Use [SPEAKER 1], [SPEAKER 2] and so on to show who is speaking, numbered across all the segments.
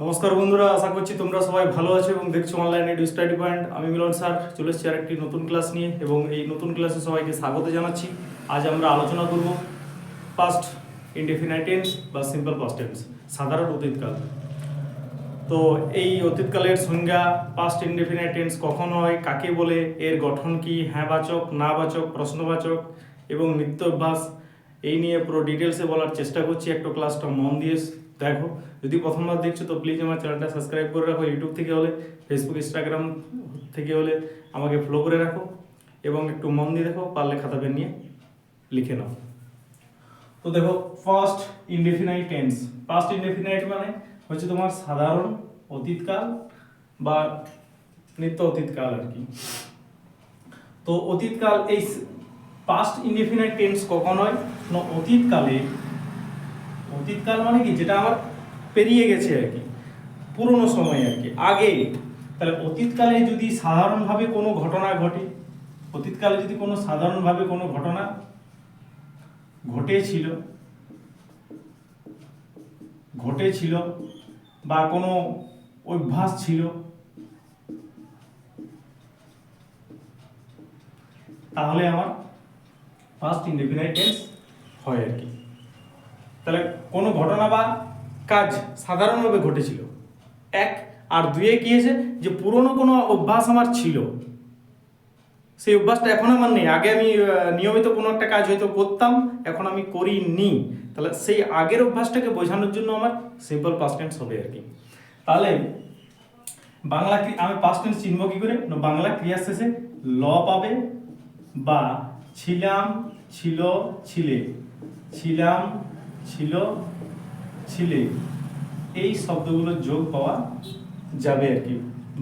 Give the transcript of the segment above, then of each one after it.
[SPEAKER 1] নমস্কার বন্ধুরা, আশা করছি তোমরা সবাই ভালো আছো এবং দেখছ অনলাইনে ডু স্টাডি পয়েন্ট আমি মিলন স্যার, চলে এসেছি আর একটি নতুন ক্লাস নিয়ে এবং এই নতুন ক্লাসে সবাইকে স্বাগত জানাচ্ছি। আজ আমরা আলোচনা করব পাস্ট ইনডেফিনাইট টেন্স বা সিম্পল পাস্ট টেন্স সাধারণ অতীতকাল। তো এই অতীতকালের সংজ্ঞা পাস্ট ইনডেফিনাইট টেন্স কখন হয়, কাকে বলে, এর গঠন কি হ্যাঁ বাচক না বাচক প্রশ্নবাচক এবং নিত্য এই নিয়ে পুরো ডিটেলসে বলার চেষ্টা করছি। একটা ক্লাসটা মন দিয়ে দেখো, যদি প্রথমবার দেখছ, তো প্লিজ আমার চ্যানেলটা সাবস্ক্রাইব করে রাখো। ইউটিউব থেকে হলে ফেসবুক ইনস্টাগ্রাম থেকে হলে আমাকে ফলো করে রাখো। এবং একটু মন দিয়ে দেখো, পারলে খাতা নিয়ে লিখে নাও। তো দেখো first indefinite tense first indefinite মানে হচ্ছে তোমার সাধারণ অতীতকাল বা নিত্য অতীতকাল আর কি। তো অতীতকাল, এই পাস্ট ইনডেফিনাইট টেন্স কখন হয়? অতীতকালে অতীতকাল মানে কি? যেটা আমার পেরিয়ে গেছে আর কি। পুরনো সময় আর কি। আগে, তাহলে অতীতকালে যদি সাধারণভাবে কোনো ঘটনা ঘটে, অতীতকালে যদি কোনো সাধারণভাবে কোনো ঘটনা ঘটেছিল ঘটেছিল বা কোনো অভ্যাস ছিল, তাহলে আমার ফার্স্ট ইনডেফিনাইট টেন্স হয় আর কি। তাহলে কোনো ঘটনা বা কাজ সাধারণভাবে ঘটেছিল? এক, আর দুয়ে কি হয়েছে যে পুরনো কোনো অভ্যাস আমার ছিল? সেই অভ্যাসটা এখন আমার নেই। আগে আমি নিয়মিত কোনো একটা কাজ হয়তো করতাম, এখন আমি করিনি। তাহলে সেই আগের অভ্যাসটাকে বোঝানোর জন্য আমার সিম্পল পাস্ট টেন্স হবে আর কি। তাহলে বাংলা আমি পাস্ট টেন্স চিনব কি করে? না, বাংলা ক্রিয়া শেষে ল পাবে বা ছিলাম, ছিল, ছিলে। ছিলাম ছিল ছিলে। এই শব্দগুলোর যোগ পাওয়া যাবে আর কি।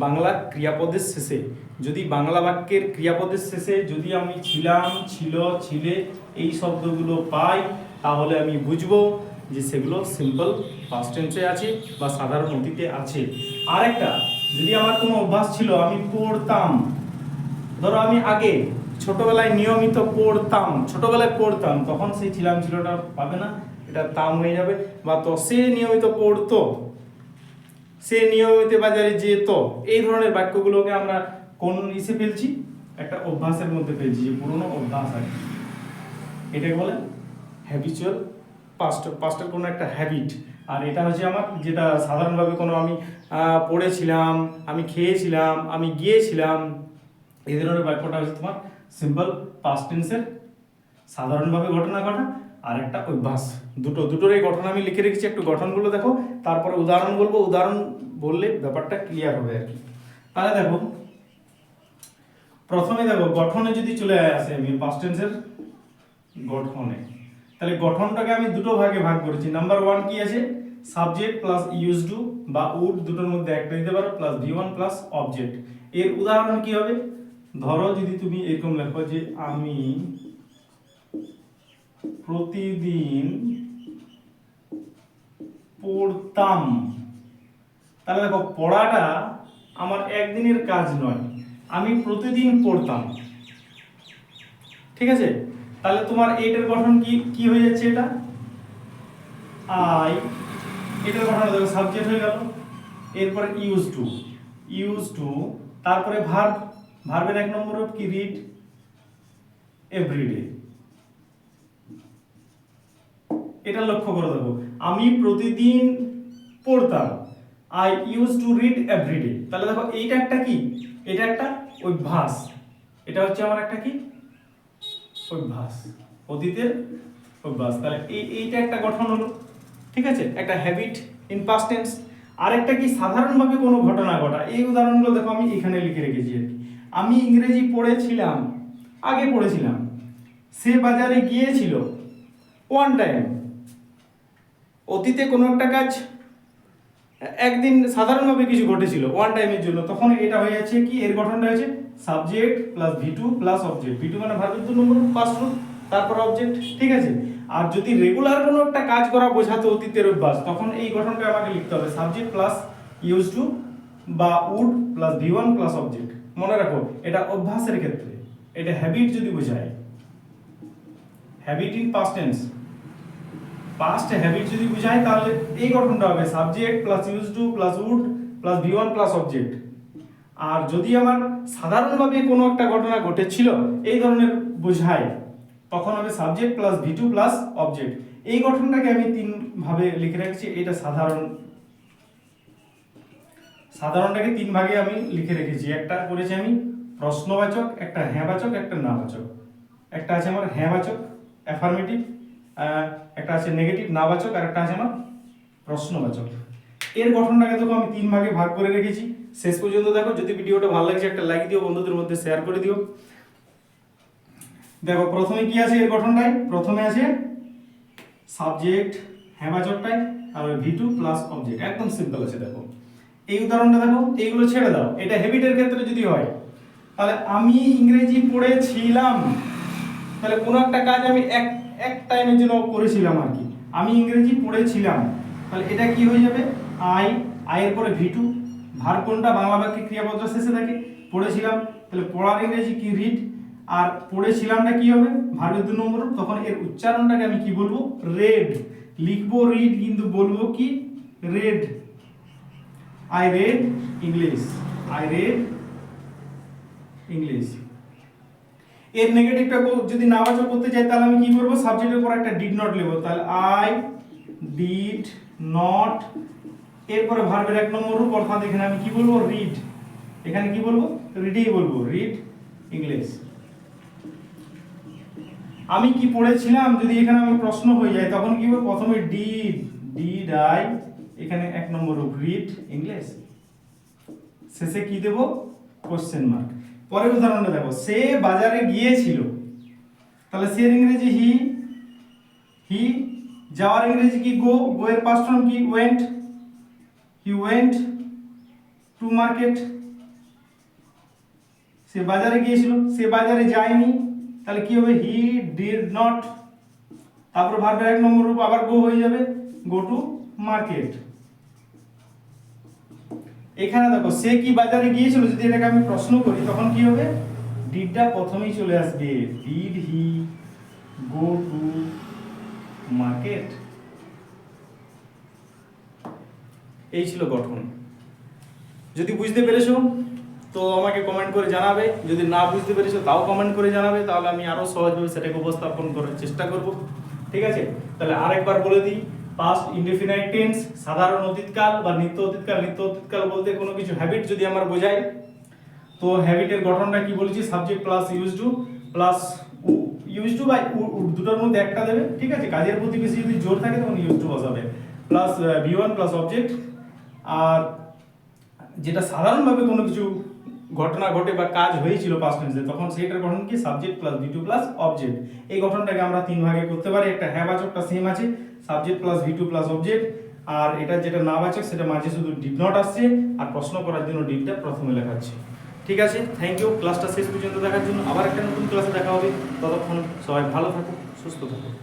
[SPEAKER 1] বাংলা ক্রিয়াপদের শেষে। যদি বাংলা বাক্যের ক্রিয়াপদের শেষে যদি আমি ছিলাম, ছিল, ছিলে এই শব্দগুলো পাই, তাহলে আমি বুঝব যে সেগুলো সিম্পল পাস্ট টেন্সে আছে বা সাধারণ অতীতে আছে। আরেকটা, যদি আমার কোনো অভ্যাস ছিল, আমি পড়তাম। ধরো আমি আগে ছোটবেলায় নিয়মিত পড়তাম, ছোটবেলায় পড়তাম, তখন সেই ছিলাম, ছিলটা পাবে না। এটা তাম হয়ে যাবে বা তো সে নিয়মিত পড়তো, সে নিয়মিত বাজারে যেত, এই ধরনের বাক্যগুলোকে আমরা কোন ইসে ফেলছি? একটা অভ্যাসের মধ্যে ফেলছি, যে পুরোনো অভ্যাস আর এটাকে বলে হ্যাবিচুয়াল পাস্ট পাস্টের কোনো একটা হ্যাবিট আর এটা হচ্ছে আমার, যেটা সাধারণভাবে কোনো আমি পড়েছিলাম, আমি খেয়েছিলাম, আমি গিয়েছিলাম, এই ধরনের বাক্যটা হচ্ছে তোমার সিম্পল পাস্ট টেন্সের সাধারণভাবে ঘটনা ঘটা। আর একটা অভ্যাস। দুটো দুটোর এই গঠন আমি লিখে রেখেছি, একটু গঠনগুলো দেখো, তারপরে উদাহরণ বলব। উদাহরণ বললে ব্যাপারটা ক্লিয়ার হবে আর কি। তাহলে দেখো, প্রথমে দেখো, গঠনে যদি চলে আসে আমি পাস্ট টেন্সের গঠনে, তাহলে গঠনটাকে আমি দুটো ভাগে ভাগ করেছি। নাম্বার ওয়ান কি আছে? সাবজেক্ট প্লাস ইউজ টু বা উড দুটোর মধ্যে একটা দিতে পারো plus V one plus object এর উদাহরণ কি হবে? ধরো যদি তুমি এরকম লেখো যে আমি প্রতিদিন পড়তাম। তাহলে দেখো, পড়াটা আমার একদিনের কাজ নয়, আমি প্রতিদিন পড়তাম। ঠিক আছে? তাহলে তোমার এইটার গঠন কি কি হয়ে যাচ্ছে এটা? আই এটার গঠন সাবজেক্ট হয়ে গেল। এরপরে ইউজ টু ইউজ টু তারপরে ভার্ব ভার্বের এক নম্বর কি? রিড এভরিডে এটা লক্ষ্য করে দেখো। আমি প্রতিদিন পড়তাম। I use to read everyday তাহলে দেখো, এইটা একটা কি? এটা একটা অভ্যাস। এটা হচ্ছে আমার একটা কি? অভ্যাস। অতীতের অভ্যাস। তাহলে এই, এইটা একটা গঠন হলো। ঠিক আছে? একটা হ্যাবিট ইন পাস্ট টেন্স আরেকটা কি? সাধারণভাবে কোনো ঘটনা ঘটা। এই উদাহরণগুলো দেখো, আমি এখানে লিখে রেখেছি। আমি ইংরেজি পড়েছিলাম। আগে পড়েছিলাম। সে বাজারে গিয়েছিল। ওয়ান টাইম অতীতে কোনো একটা কাজ, একদিন সাধারণভাবে কিছু ঘটেছিল ওয়ান টাইমের জন্য। তখন এটা হয়ে যাচ্ছে কি, এর গঠনটা হয়েছে subject plus V two plus object V two মানে ভার্বের দু নম্বর পাঁচ রূপ তারপর অবজেক্ট ঠিক আছে? আর যদি রেগুলার কোনো একটা কাজ করা বোঝাতো অতীতের অভ্যাস, তখন এই গঠনটা আমাকে লিখতে হবে সাবজেক্ট প্লাস ইউজ টু বা would plus V one plus object মনে রাখো, এটা অভ্যাসের ক্ষেত্রে, এটা হ্যাবিট যদি বোঝায় habit in past tense past habit যদি বুঝায় তাহলে এই গঠনটা হবে subject plus use to plus would plus V one plus object আর যদি আমার সাধারণভাবে কোনো একটা ঘটনা ঘটেছিল, এই ধরনের বোঝায় তখন হবে subject plus V two plus object এই গঠনটাকে আমি তিন ভাবে লিখে রাখছি, এটা সাধারণ, সাধারণটাকে তিন ভাগে আমি লিখে রেখেছি। একটা করেছি আমি প্রশ্নবাচক, একটা হ্যাঁবাচক, একটা নাবাচক। একটা আছে আমার হ্যাঁবাচক অ্যাফার্মেটিভ একটা আছে নেগেটিভ নাবাচক, আর একটা আছে আমার প্রশ্নবাচক। এর গঠনটাকে দেখো আমি তিন ভাগে ভাগ করে রেখেছি। শেষ পর্যন্ত দেখো, যদি ভিডিওটা ভালো লাগছে, একটা লাইক দিও, বন্ধুদের মধ্যে শেয়ার করে দিও। দেখো, প্রথমে কি আছে এর গঠনটাই প্রথমে আছে সাবজেক্ট হ্যাবাচকটাই আর ভি টু প্লাস অবজেক্ট একদম সিম্পল আছে, দেখো। এই উদাহরণটা দেখো, এইগুলো ছেড়ে দাও। এটা হ্যাবিটের ক্ষেত্রে যদি হয়, তাহলে আমি ইংরেজি পড়েছিলাম। তাহলে কোনো একটা কাজ আমি এক এক টাইমের জন্য করেছিলাম আর কি। আমি ইংরেজি পড়েছিলাম। তাহলে এটা কি হয়ে যাবে? আই আয়ের পরে ভিটু ভার কোনটা? বাংলা বাক্যে ক্রিয়াপত্র শেষে থাকে। পড়েছিলাম। তাহলে পড়ার ইংরেজি কি রিড আর পড়েছিলামটা কি হবে? ভার্বের দু নম্বর, তখন এর উচ্চারণটাকে আমি কি বলব? রেড লিখব রিড কিন্তু বলব কি? Read I read English I read English এর নেগেটিভটা যদি না নাবাচক করতে চাই তাহলে আমি কি করব? সাবজেক্টের পর একটা ডিড নট লিখব। তাহলে আই ডিড নট এরপরে ভার্বের এক নম্বর রূপ, অর্থাৎ এখানে আমি কি বলব? রিড এখানে কি বলব? রিডই বলব। রিড ইংলিশ আমি কি পড়েছিলাম? যদি এখানে আমার প্রশ্ন হয়ে যায়, তখন কি হবে প্রথমে ডিড ডিড আই এখানে এক নম্বর রূপ রিড ইংলিশ শেষে কি দেব? কোশ্চেন মার্ক পরের উদাহরণটা দেখো। সে বাজারে গিয়েছিল। তাহলে সে ইংরেজি হি হি, যাওয়ার ইংরেজি কি গো গো এর পাস্ট কি? Went he went to market সে বাজারে গিয়েছিল, সে বাজারে যায়নি। তাহলে কি হবে? হি ডিড নট তারপর ভার্বের এক নম্বর রূপ আবার গো হয়ে যাবে। গো টু মার্কেট এখানে দেখো, সে কি বাজারে গিয়েছিল? যদি এটাকে আমি প্রশ্ন করি, তখন কি হবে? ডিডটা প্রথমেই চলে আসবে। Did he go to market এই ছিল গঠন। যদি বুঝতে পেরেছ, তো আমাকে কমেন্ট করে জানাবে। যদি না বুঝতে পেরেছ, তাও কমেন্ট করে জানাবে। তাহলে আমি আরও সহজভাবে সেটাকে উপস্থাপন করার চেষ্টা করব। ঠিক আছে? তাহলে আরেকবার বলে দিই পাস্ট ইনডেফিনাইট টেন্স সাধারণ অতীতকাল বা নিত্য অতীতকাল নিত্য অতীতকাল বলতে কোনো কিছু হ্যাবিট যদি আমার বোঝায় তো হ্যাবিটের গঠনটা কি বলেছি? Subject plus use to plus use to বা দুটোর মধ্যে একটা দেবে, ঠিক আছে? কাজের প্রতি বেশি যদি জোর থাকে তখন ইউজ টু বসাবে। Plus V one plus object আর যেটা সাধারণভাবে কোনো কিছু ঘটনা ঘটে বা কাজ হয়েছিল পাস্ট টেন্সে তখন সেইটার গঠন কি? Subject plus V two plus object এই গঠনটাকে আমরা তিন ভাগে করতে পারি, একটা হ্যাঁ বাচকটা সেম আছে। Subject plus V two plus object আর এটা যেটা নাম আছে সেটা মাঝে শুধু ডিপ নট আসছে, আর প্রশ্ন করার জন্য ডিডটা প্রথমে লেখাচ্ছে ঠিক আছে? থ্যাংক ইউ ক্লাসটা শেষ পর্যন্ত দেখার জন্য আবার একটা নতুন ক্লাসে দেখা হবে। ততক্ষণ সবাই ভালো থাকুক, সুস্থ থাকুক।